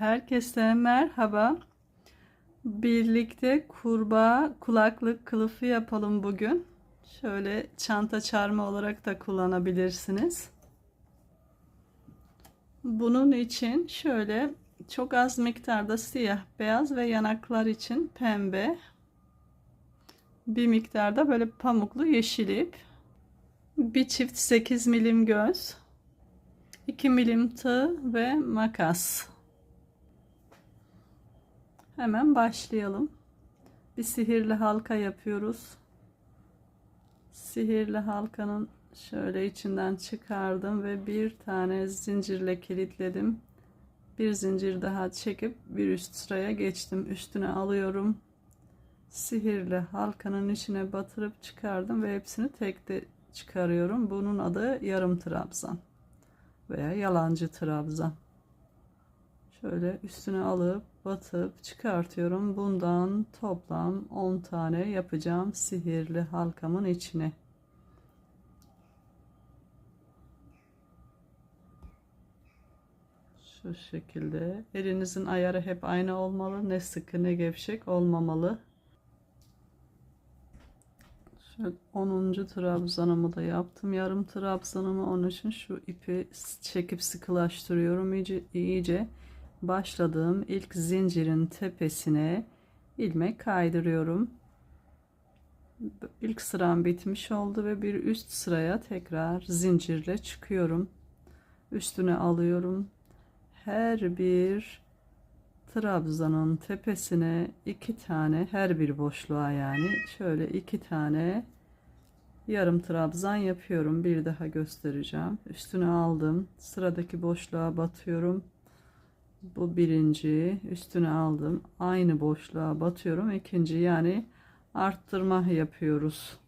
Herkese merhaba. Birlikte kurbağa kulaklık kılıfı yapalım bugün. Şöyle çanta çarmı olarak da kullanabilirsiniz. Bunun için şöyle çok az miktarda siyah, beyaz ve yanaklar için pembe. Bir miktarda böyle pamuklu yeşil ip. Bir çift 8 milim göz. 2 milim tığ ve makas. Hemen başlayalım. Bir sihirli halka yapıyoruz. Sihirli halkanın şöyle içinden çıkardım ve bir tane zincirle kilitledim. Bir zincir daha çekip bir üst sıraya geçtim. Üstüne alıyorum. Sihirli halkanın içine batırıp çıkardım ve hepsini tekte çıkarıyorum. Bunun adı yarım trabzan veya yalancı trabzan. Şöyle üstüne alıp batıp çıkartıyorum. Bundan toplam 10 tane yapacağım sihirli halkamın içine. Şu şekilde. Elinizin ayarı hep aynı olmalı. Ne sıkı ne gevşek olmamalı. Şöyle 10. trabzanımı da yaptım. Yarım trabzanımı onun için şu ipi çekip sıkılaştırıyorum. İyice, iyice başladığım ilk zincirin tepesine ilmek kaydırıyorum. İlk sıram bitmiş oldu ve bir üst sıraya tekrar zincirle çıkıyorum. Üstüne alıyorum. Her bir trabzanın tepesine iki tane her bir boşluğa yani şöyle iki tane yarım trabzan yapıyorum. Bir daha göstereceğim. Üstüne aldım. Sıradaki boşluğa batıyorum. Bu birinci. Üstüne aldım. Aynı boşluğa batıyorum. İkinci yani arttırma yapıyoruz.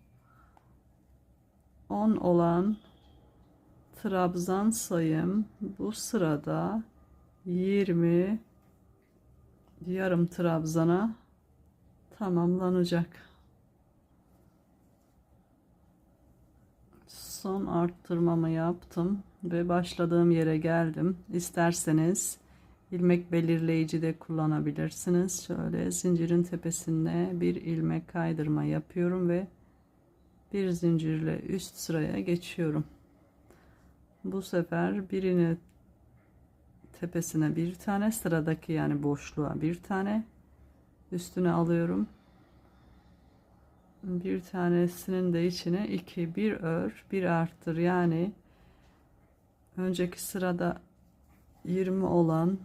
10 olan trabzan sayım bu sırada 20 yarım trabzana tamamlanacak. Son arttırmamı yaptım ve başladığım yere geldim. İsterseniz ilmek belirleyici de kullanabilirsiniz. Şöyle zincirin tepesine bir ilmek kaydırma yapıyorum ve bir zincirle üst sıraya geçiyorum. Bu sefer birini tepesine bir tane sıradaki yani boşluğa bir tane üstüne alıyorum bir tanesinin de içine iki bir ör bir arttır yani önceki sırada 20 olan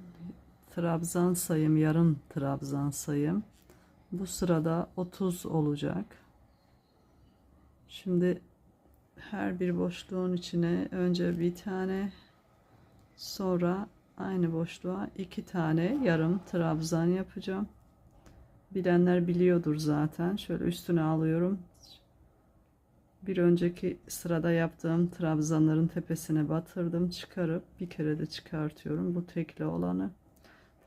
trabzan sayım yarım trabzan sayım bu sırada 30 olacak şimdi her bir boşluğun içine önce bir tane sonra aynı boşluğa iki tane yarım trabzan yapacağım. Bilenler biliyordur zaten. Şöyle üstüne alıyorum. Bir önceki sırada yaptığım trabzanların tepesine batırdım. Çıkarıp bir kere de çıkartıyorum. Bu tekli olanı.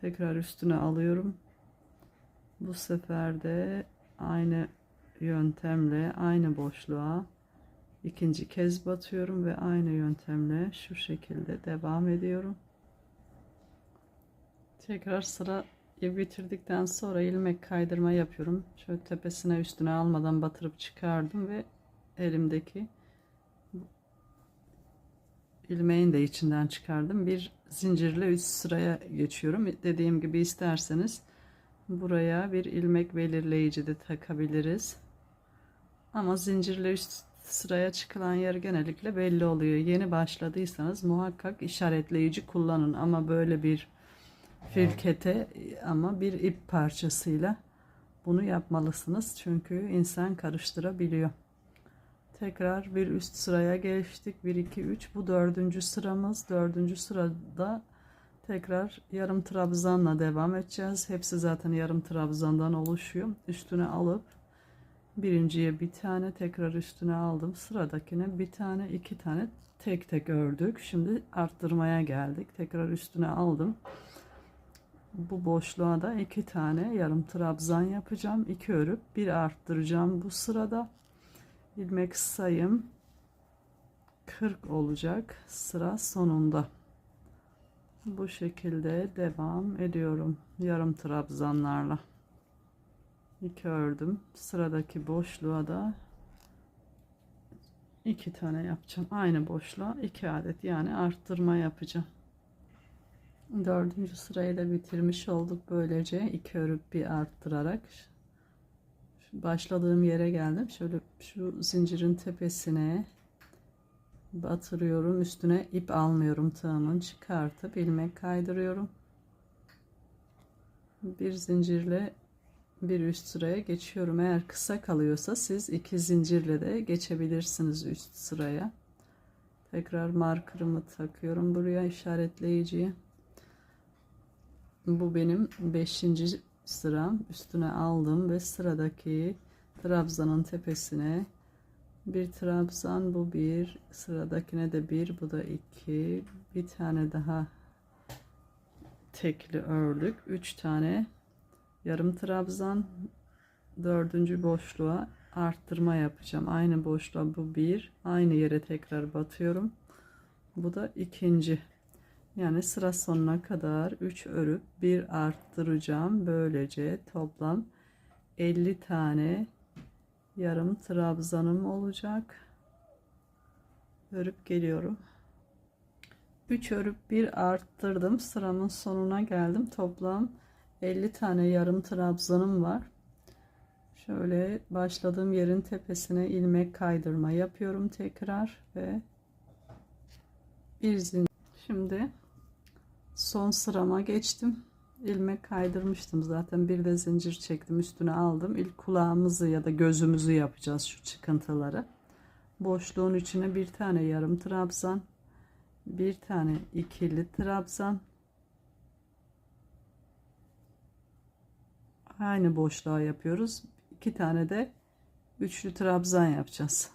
Tekrar üstüne alıyorum. Bu sefer de aynı yöntemle aynı boşluğa ikinci kez batıyorum ve aynı yöntemle şu şekilde devam ediyorum. Tekrar sırayı bitirdikten sonra ilmek kaydırma yapıyorum. Şöyle tepesine üstüne almadan batırıp çıkardım ve elimdeki ilmeğin de içinden çıkardım. Bir zincirle üst sıraya geçiyorum. Dediğim gibi isterseniz buraya bir ilmek belirleyici de takabiliriz. Ama zincirle üst sıraya çıkılan yer genellikle belli oluyor. Yeni başladıysanız muhakkak işaretleyici kullanın ama böyle bir firkete ama bir ip parçasıyla bunu yapmalısınız. Çünkü insan karıştırabiliyor. Tekrar bir üst sıraya geçtik. 1, 2, 3. Bu dördüncü sıramız. Dördüncü sırada tekrar yarım trabzanla devam edeceğiz. Hepsi zaten yarım trabzandan oluşuyor. Üstüne alıp birinciye bir tane tekrar üstüne aldım. Sıradakine bir tane iki tane tek tek ördük. Şimdi arttırmaya geldik. Tekrar üstüne aldım bu boşluğa da iki tane yarım trabzan yapacağım. iki örüp bir arttıracağım bu sırada. İlmek sayım 40 olacak sıra sonunda. Bu şekilde devam ediyorum. Yarım trabzanlarla. İki ördüm. Sıradaki boşluğa da iki tane yapacağım. Aynı boşluğa iki adet yani arttırma yapacağım. Dördüncü sırayı da bitirmiş olduk böylece iki örüp bir arttırarak başladığım yere geldim. Şöyle şu zincirin tepesine batırıyorum. Üstüne ip almıyorum tığımın çıkartıp ilmek kaydırıyorum. Bir zincirle bir üst sıraya geçiyorum. Eğer kısa kalıyorsa siz iki zincirle de geçebilirsiniz üst sıraya. Tekrar markerımı takıyorum buraya işaretleyiciye. Bu benim 5. sıram. Üstüne aldım ve sıradaki trabzanın tepesine bir trabzan bu bir sıradakine de bir bu da iki. Bir tane daha tekli ördük üç tane yarım trabzan. Dördüncü boşluğa arttırma yapacağım. Aynı boşluğa bu bir aynı yere tekrar batıyorum. Bu da ikinci yani sıra sonuna kadar 3 örüp bir arttıracağım. Böylece toplam 50 tane yarım trabzanım olacak. Örüp geliyorum. 3 örüp bir arttırdım. Sıramın sonuna geldim. Toplam 50 tane yarım trabzanım var. Şöyle başladığım yerin tepesine ilmek kaydırma yapıyorum tekrar ve bir zincir şimdi son sırama geçtim. İlmek kaydırmıştım zaten. Bir de zincir çektim üstüne aldım. İlk kulağımızı ya da gözümüzü yapacağız şu çıkıntıları. Boşluğun içine bir tane yarım trabzan bir tane ikili trabzan. Aynı boşluğa yapıyoruz. İki tane de üçlü trabzan yapacağız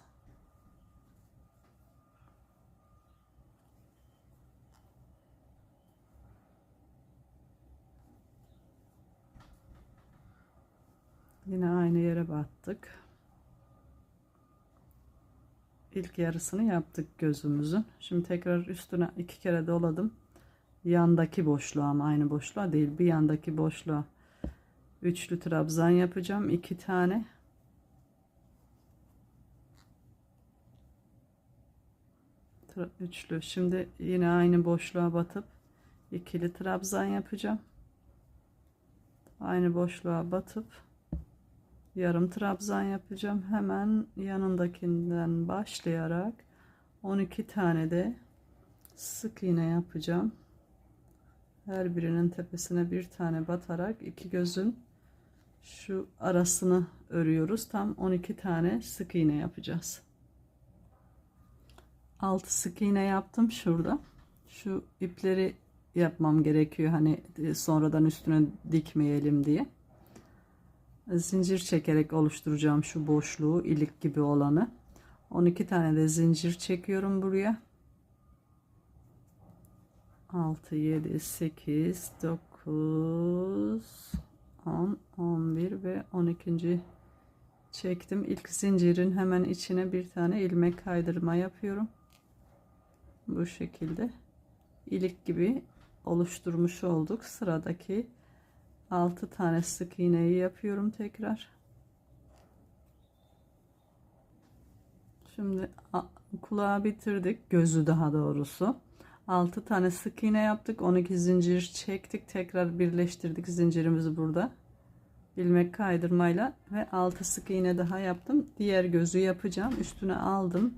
Yine aynı yere battık. İlk yarısını yaptık gözümüzün. Şimdi tekrar üstüne iki kere doladım. Yandaki boşluğa ama aynı boşluğa değil. Bir yandaki boşluğa üçlü trabzan yapacağım. iki tane. Üçlü. Şimdi yine aynı boşluğa batıp ikili trabzan yapacağım. Aynı boşluğa batıp yarım trabzan yapacağım. Hemen yanındakinden başlayarak 12 tane de sık iğne yapacağım. Her birinin tepesine bir tane batarak iki gözün şu arasını örüyoruz. Tam 12 tane sık iğne yapacağız. 6 sık iğne yaptım şurada. Şu ipleri yapmam gerekiyor hani sonradan üstüne dikmeyelim diye zincir çekerek oluşturacağım şu boşluğu ilik gibi olanı. 12 tane de zincir çekiyorum buraya. 6 7 8 9 10 11 ve 12. çektim. İlk zincirin hemen içine bir tane ilmek kaydırma yapıyorum. Bu şekilde ilik gibi oluşturmuş olduk. Sıradaki 6 tane sık iğneyi yapıyorum tekrar. Şimdi kulağı bitirdik. Gözü daha doğrusu. 6 tane sık iğne yaptık. 12 zincir çektik. Tekrar birleştirdik zincirimizi burada. ilmek kaydırmayla ve 6 sık iğne daha yaptım. Diğer gözü yapacağım. Üstüne aldım.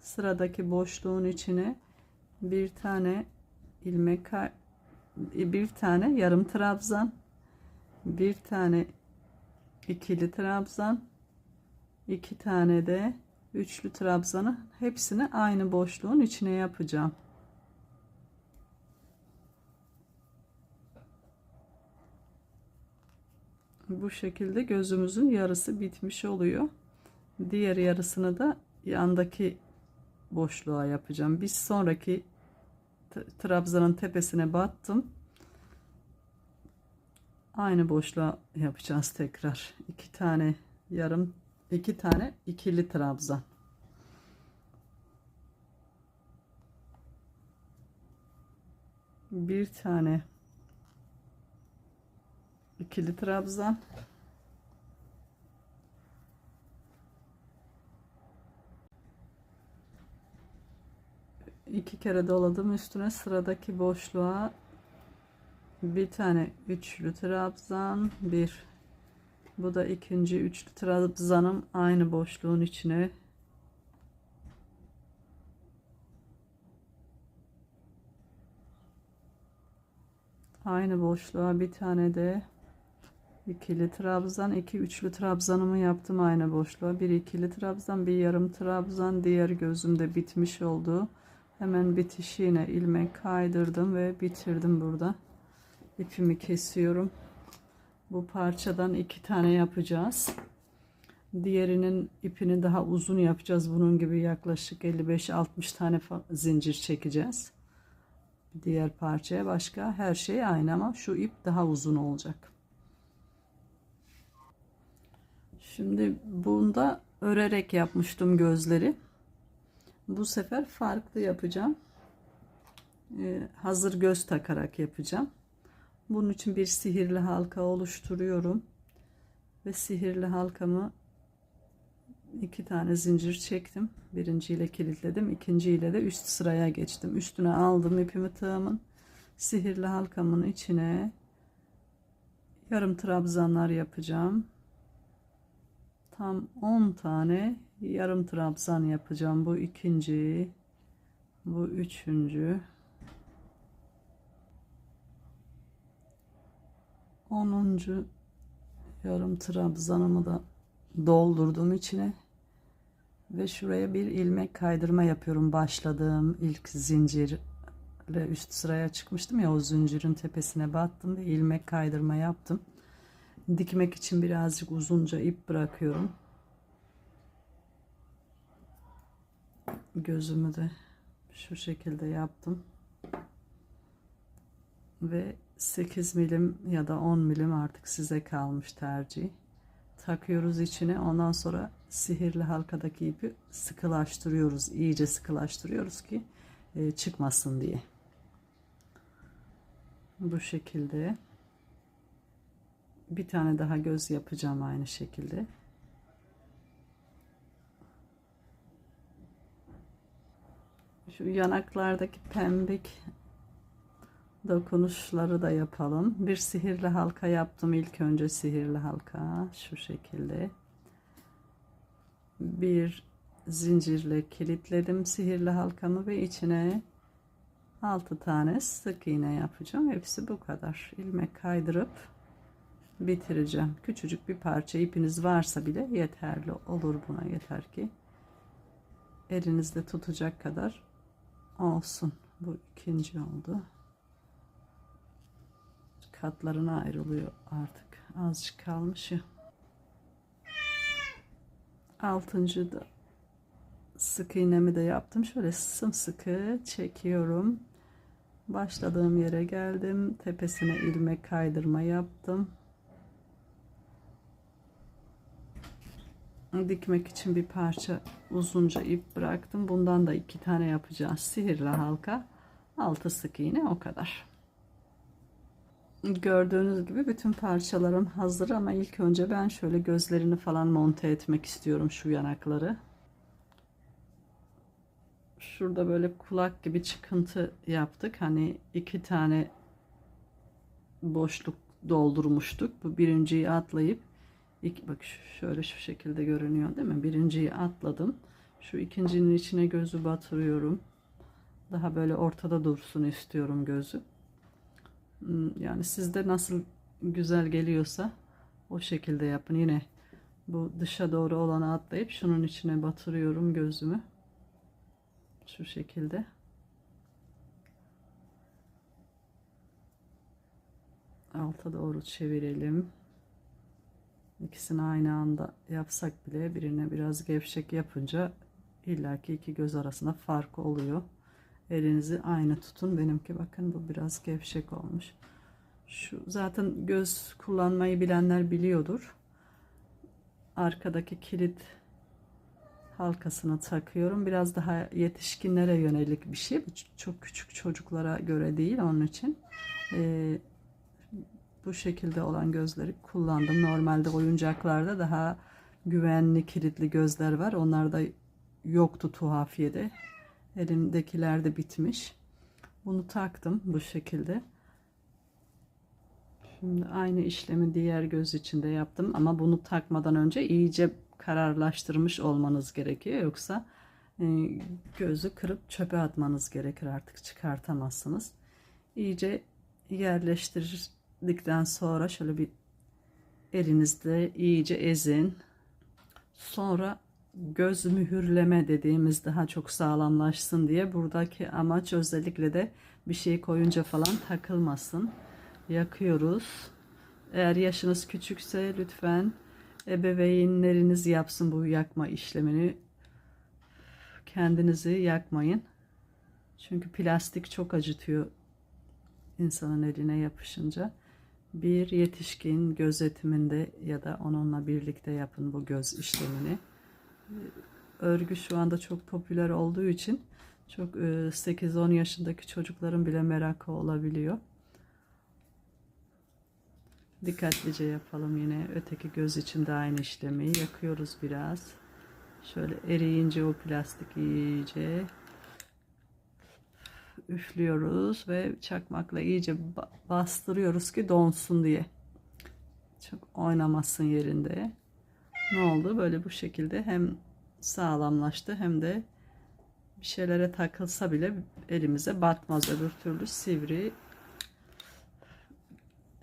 Sıradaki boşluğun içine bir tane ilmek bir tane yarım trabzan bir tane ikili trabzan iki tane de üçlü trabzanı hepsini aynı boşluğun içine yapacağım. Bu şekilde gözümüzün yarısı bitmiş oluyor. Diğer yarısını da yandaki boşluğa yapacağım. Biz sonraki trabzanın tepesine battım aynı boşluğa yapacağız tekrar. İki tane yarım iki tane ikili trabzan. Bir tane ikili trabzan. İki kere doladım üstüne sıradaki boşluğa bir tane üçlü trabzan bir. Bu da ikinci üçlü trabzanım. Aynı boşluğun içine. Aynı boşluğa bir tane de ikili trabzan iki üçlü trabzanımı yaptım aynı boşluğa. Bir ikili trabzan bir yarım trabzan. Diğer gözümde bitmiş oldu. Hemen bitişiğine ilmek kaydırdım ve bitirdim burada ipimi kesiyorum. Bu parçadan iki tane yapacağız. Diğerinin ipini daha uzun yapacağız. Bunun gibi yaklaşık 55-60 tane zincir çekeceğiz. Diğer parçaya başka her şey aynı ama şu ip daha uzun olacak. Şimdi bunda örerek yapmıştım gözleri. Bu sefer farklı yapacağım. Ee, hazır göz takarak yapacağım bunun için bir sihirli halka oluşturuyorum ve sihirli halkamı iki tane zincir çektim. Birinciyle kilitledim. ikinciyle de üst sıraya geçtim. Üstüne aldım ipimi tığımın. Sihirli halkamın içine yarım trabzanlar yapacağım. Tam 10 tane yarım trabzan yapacağım. Bu ikinci, bu üçüncü, onuncu yarım trabzanımı da doldurdum içine. Ve şuraya bir ilmek kaydırma yapıyorum başladığım ilk zincirle üst sıraya çıkmıştım ya o zincirin tepesine battım ve ilmek kaydırma yaptım. Dikmek için birazcık uzunca ip bırakıyorum. Gözümü de şu şekilde yaptım ve 8 milim ya da 10 milim artık size kalmış tercih. Takıyoruz içine ondan sonra sihirli halkadaki ipi sıkılaştırıyoruz iyice sıkılaştırıyoruz ki e, çıkmasın diye. Bu şekilde. Bir tane daha göz yapacağım aynı şekilde. Şu yanaklardaki pembik dokunuşları da yapalım. Bir sihirli halka yaptım ilk önce sihirli halka şu şekilde. Bir zincirle kilitledim sihirli halkamı ve içine 6 tane sık iğne yapacağım. Hepsi bu kadar. ilmek kaydırıp bitireceğim. Küçücük bir parça ipiniz varsa bile yeterli olur buna yeter ki elinizde tutacak kadar olsun. Bu ikinci oldu katlarına ayrılıyor artık. Azıcık kalmış ya. Altıncı da sık iğnemi de yaptım. Şöyle sımsıkı çekiyorum. Başladığım yere geldim. Tepesine ilmek kaydırma yaptım. Dikmek için bir parça uzunca ip bıraktım. Bundan da iki tane yapacağız. Sihirli halka. Altı sık iğne o kadar. Gördüğünüz gibi bütün parçalarım hazır ama ilk önce ben şöyle gözlerini falan monte etmek istiyorum şu yanakları. Şurada böyle kulak gibi çıkıntı yaptık. Hani iki tane boşluk doldurmuştuk. Bu birinciyi atlayıp iki, bak şöyle şu şekilde görünüyor değil mi? Birinciyi atladım. Şu ikincinin içine gözü batırıyorum. Daha böyle ortada dursun istiyorum gözü. Hmm, yani sizde nasıl güzel geliyorsa o şekilde yapın. Yine bu dışa doğru olanı atlayıp şunun içine batırıyorum gözümü. Şu şekilde. Alta doğru çevirelim. İkisini aynı anda yapsak bile birine biraz gevşek yapınca illaki iki göz arasında fark oluyor. Elinizi aynı tutun. Benimki bakın bu biraz gevşek olmuş. Şu zaten göz kullanmayı bilenler biliyordur. Arkadaki kilit halkasını takıyorum. Biraz daha yetişkinlere yönelik bir şey. Çok küçük çocuklara göre değil onun için. Ee, bu şekilde olan gözleri kullandım. Normalde oyuncaklarda daha güvenli kilitli gözler var. Onlar da yoktu tuhafiyede. Elimdekiler de bitmiş. Bunu taktım bu şekilde. Şimdi aynı işlemi diğer göz için de yaptım ama bunu takmadan önce iyice kararlaştırmış olmanız gerekiyor. Yoksa e, gözü kırıp çöpe atmanız gerekir artık çıkartamazsınız. İyice yerleştirdikten sonra şöyle bir elinizle iyice ezin. Sonra göz mühürleme dediğimiz daha çok sağlamlaşsın diye buradaki amaç özellikle de bir şey koyunca falan takılmasın. Yakıyoruz. Eğer yaşınız küçükse lütfen ebeveynleriniz yapsın bu yakma işlemini. Kendinizi yakmayın. Çünkü plastik çok acıtıyor insanın eline yapışınca. Bir yetişkin gözetiminde ya da onunla birlikte yapın bu göz işlemini. Örgü şu anda çok popüler olduğu için çok e, 8-10 yaşındaki çocukların bile merakı olabiliyor. Dikkatlice yapalım yine. Öteki göz için de aynı işlemi yakıyoruz biraz. Şöyle eriyince o plastik iyice üflüyoruz ve çakmakla iyice ba- bastırıyoruz ki donsun diye. Çok oynamasın yerinde. Ne oldu? Böyle bu şekilde hem sağlamlaştı hem de bir şeylere takılsa bile elimize batmaz. Öbür türlü sivri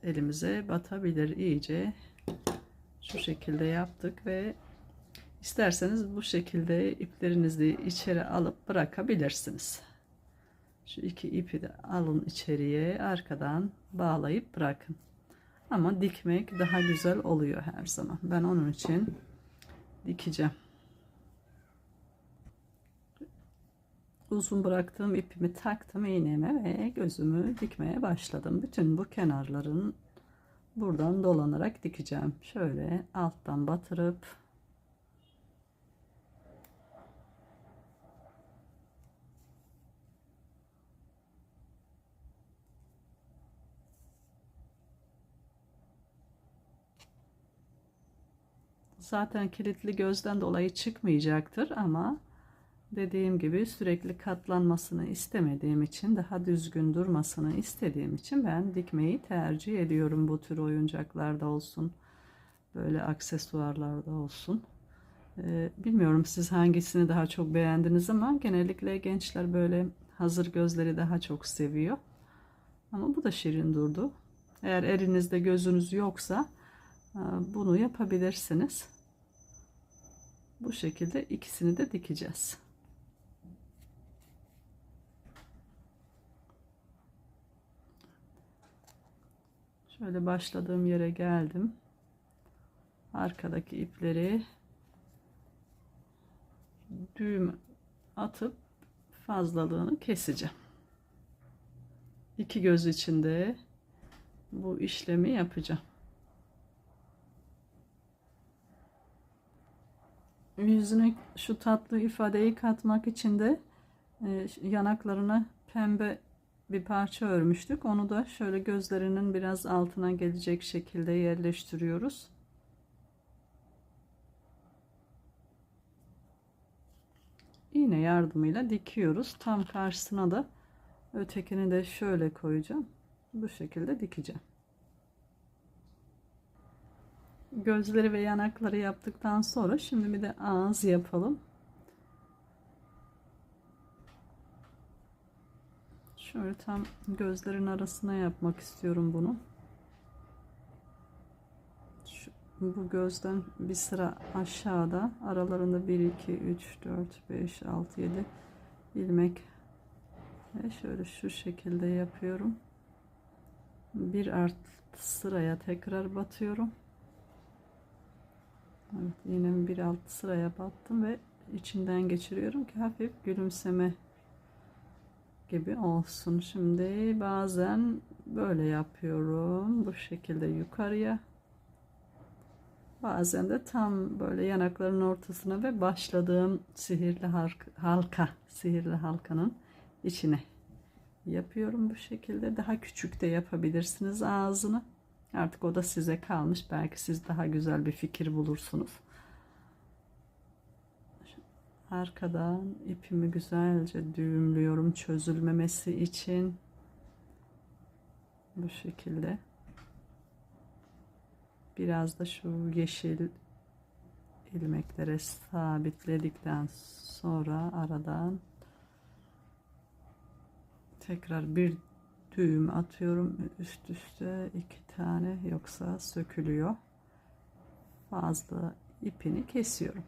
elimize batabilir iyice. Şu şekilde yaptık ve isterseniz bu şekilde iplerinizi içeri alıp bırakabilirsiniz. Şu iki ipi de alın içeriye arkadan bağlayıp bırakın. Ama dikmek daha güzel oluyor her zaman. Ben onun için dikeceğim. Uzun bıraktığım ipimi taktım iğneme ve gözümü dikmeye başladım. Bütün bu kenarların buradan dolanarak dikeceğim. Şöyle alttan batırıp zaten kilitli gözden dolayı çıkmayacaktır ama dediğim gibi sürekli katlanmasını istemediğim için daha düzgün durmasını istediğim için ben dikmeyi tercih ediyorum bu tür oyuncaklarda olsun böyle aksesuarlarda olsun. Ee, bilmiyorum siz hangisini daha çok beğendiniz ama genellikle gençler böyle hazır gözleri daha çok seviyor. Ama bu da şirin durdu. Eğer elinizde gözünüz yoksa e, bunu yapabilirsiniz bu şekilde ikisini de dikeceğiz. Şöyle başladığım yere geldim. Arkadaki ipleri düğüm atıp fazlalığını keseceğim. İki göz içinde bu işlemi yapacağım. Yüzüne şu tatlı ifadeyi katmak için de e, yanaklarına pembe bir parça örmüştük. Onu da şöyle gözlerinin biraz altına gelecek şekilde yerleştiriyoruz. İğne yardımıyla dikiyoruz. Tam karşısına da ötekini de şöyle koyacağım. Bu şekilde dikeceğim. Gözleri ve yanakları yaptıktan sonra şimdi bir de ağız yapalım. Şöyle tam gözlerin arasına yapmak istiyorum bunu. Şu, bu gözden bir sıra aşağıda aralarında 1 2 3 4 5 6 7 ilmek ve şöyle şu şekilde yapıyorum. Bir art sıraya tekrar batıyorum. Evet, yine bir alt sıraya battım ve içinden geçiriyorum ki hafif gülümseme gibi olsun. Şimdi bazen böyle yapıyorum. Bu şekilde yukarıya Bazen de tam böyle yanakların ortasına ve başladığım sihirli halk- halka, sihirli halkanın içine yapıyorum bu şekilde. Daha küçük de yapabilirsiniz ağzını. Artık o da size kalmış. Belki siz daha güzel bir fikir bulursunuz. Arkadan ipimi güzelce düğümlüyorum çözülmemesi için. Bu şekilde. Biraz da şu yeşil ilmeklere sabitledikten sonra aradan tekrar bir düğüm atıyorum üst üste iki tane yoksa sökülüyor. Fazla ipini kesiyorum.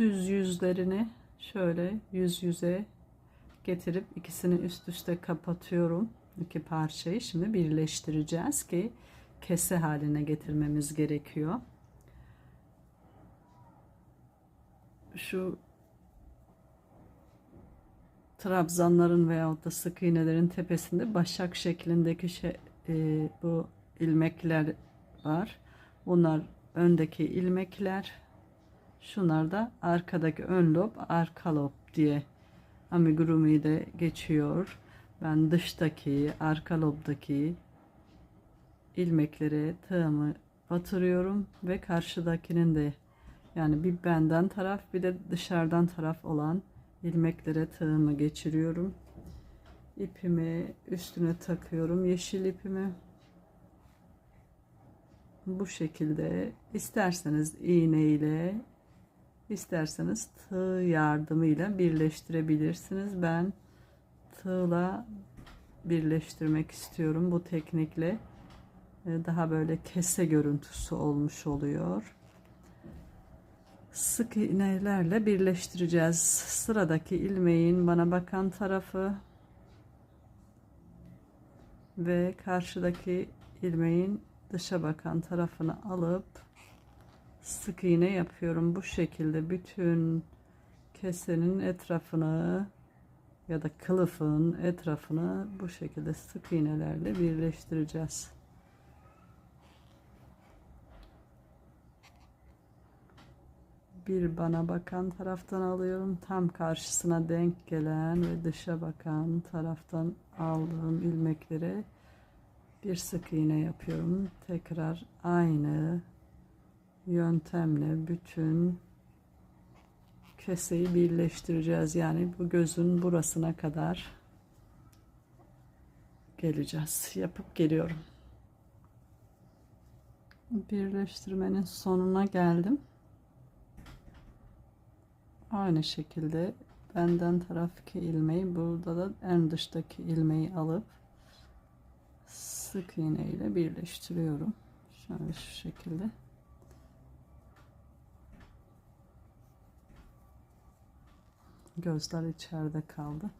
düz yüzlerini şöyle yüz yüze getirip ikisini üst üste kapatıyorum. iki parçayı şimdi birleştireceğiz ki kese haline getirmemiz gerekiyor. Şu trabzanların veyahut da sık iğnelerin tepesinde başak şeklindeki şey, e, bu ilmekler var. Bunlar öndeki ilmekler. Şunlar da arkadaki ön lob, arka lob diye amigurumi de geçiyor. Ben dıştaki, arka lobdaki ilmeklere tığımı batırıyorum ve karşıdakinin de yani bir benden taraf bir de dışarıdan taraf olan ilmeklere tığımı geçiriyorum. İpimi üstüne takıyorum. Yeşil ipimi bu şekilde isterseniz iğne ile isterseniz tığ yardımıyla birleştirebilirsiniz. Ben tığla birleştirmek istiyorum bu teknikle. Ee, Daha böyle kese görüntüsü olmuş oluyor. Sık iğnelerle birleştireceğiz. Sıradaki ilmeğin bana bakan tarafı ve karşıdaki ilmeğin dışa bakan tarafını alıp sık iğne yapıyorum. Bu şekilde bütün kesenin etrafını ya da kılıfın etrafını bu şekilde sık iğnelerle birleştireceğiz. Bir bana bakan taraftan alıyorum. Tam karşısına denk gelen ve dışa bakan taraftan aldığım ilmeklere bir sık iğne yapıyorum. Tekrar aynı yöntemle bütün keseyi birleştireceğiz. Yani bu gözün burasına kadar geleceğiz. Yapıp geliyorum. Birleştirmenin sonuna geldim. Aynı şekilde benden taraftaki ilmeği burada da en dıştaki ilmeği alıp sık iğne ile birleştiriyorum. Şöyle şu şekilde. Gözler içeride kaldı.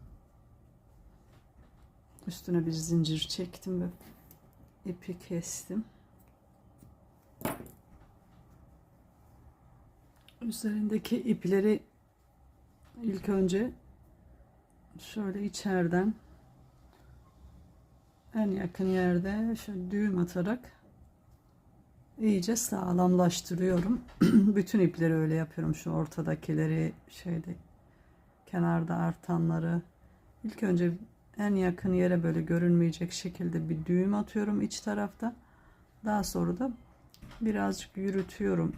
Üstüne bir zincir çektim ve ipi kestim. Üzerindeki ipleri ilk önce şöyle içeriden en yakın yerde şöyle düğüm atarak iyice sağlamlaştırıyorum. Bütün ipleri öyle yapıyorum. Şu ortadakileri şeyde kenarda artanları ilk önce en yakın yere böyle görünmeyecek şekilde bir düğüm atıyorum iç tarafta. Daha sonra da birazcık yürütüyorum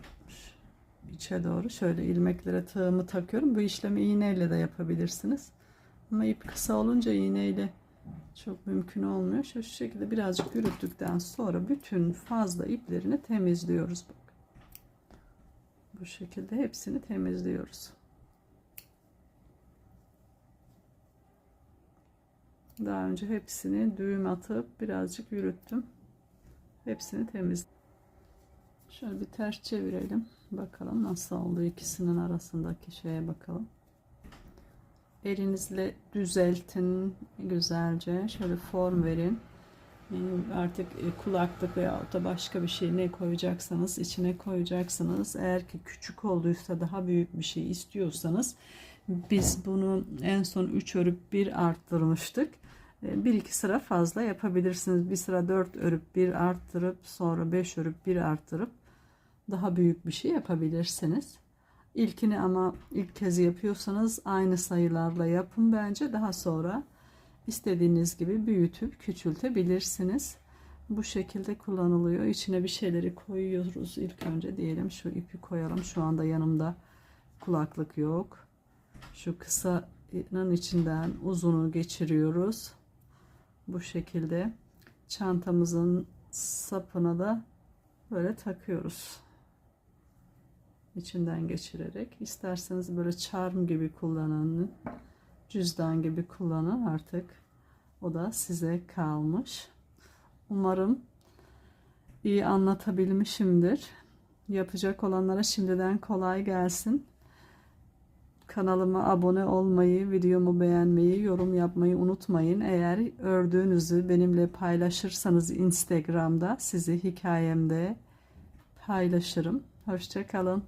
içe doğru. Şöyle ilmeklere tığımı takıyorum. Bu işlemi iğneyle de yapabilirsiniz. Ama ip kısa olunca iğneyle çok mümkün olmuyor. Şu şekilde birazcık yürüttükten sonra bütün fazla iplerini temizliyoruz. Bak. Bu şekilde hepsini temizliyoruz. Daha önce hepsini düğüm atıp birazcık yürüttüm. Hepsini temizledim. Şöyle bir ters çevirelim. Bakalım nasıl oldu ikisinin arasındaki şeye bakalım. Elinizle düzeltin güzelce. Şöyle form verin. Artık kulaklık veya da başka bir şey ne koyacaksanız içine koyacaksınız. Eğer ki küçük olduysa daha büyük bir şey istiyorsanız Biz bunu en son 3 örüp 1 arttırmıştık. E, Bir iki sıra fazla yapabilirsiniz. Bir sıra 4 örüp 1 arttırıp sonra 5 örüp 1 arttırıp daha büyük bir şey yapabilirsiniz. İlkini ama ilk kez yapıyorsanız aynı sayılarla yapın bence. Daha sonra istediğiniz gibi büyütüp küçültebilirsiniz. Bu şekilde kullanılıyor. İçine bir şeyleri koyuyoruz. İlk önce diyelim şu ipi koyalım. Şu anda yanımda kulaklık yok. Şu kısanın içinden uzunu geçiriyoruz. Bu şekilde çantamızın sapına da böyle takıyoruz. İçinden geçirerek. İsterseniz böyle charm gibi kullanın. Cüzdan gibi kullanın artık. O da size kalmış. Umarım iyi anlatabilmişimdir. Yapacak olanlara şimdiden kolay gelsin. Kanalıma abone olmayı, videomu beğenmeyi, yorum yapmayı unutmayın. Eğer ördüğünüzü benimle paylaşırsanız Instagram'da sizi hikayemde paylaşırım. Hoşçakalın.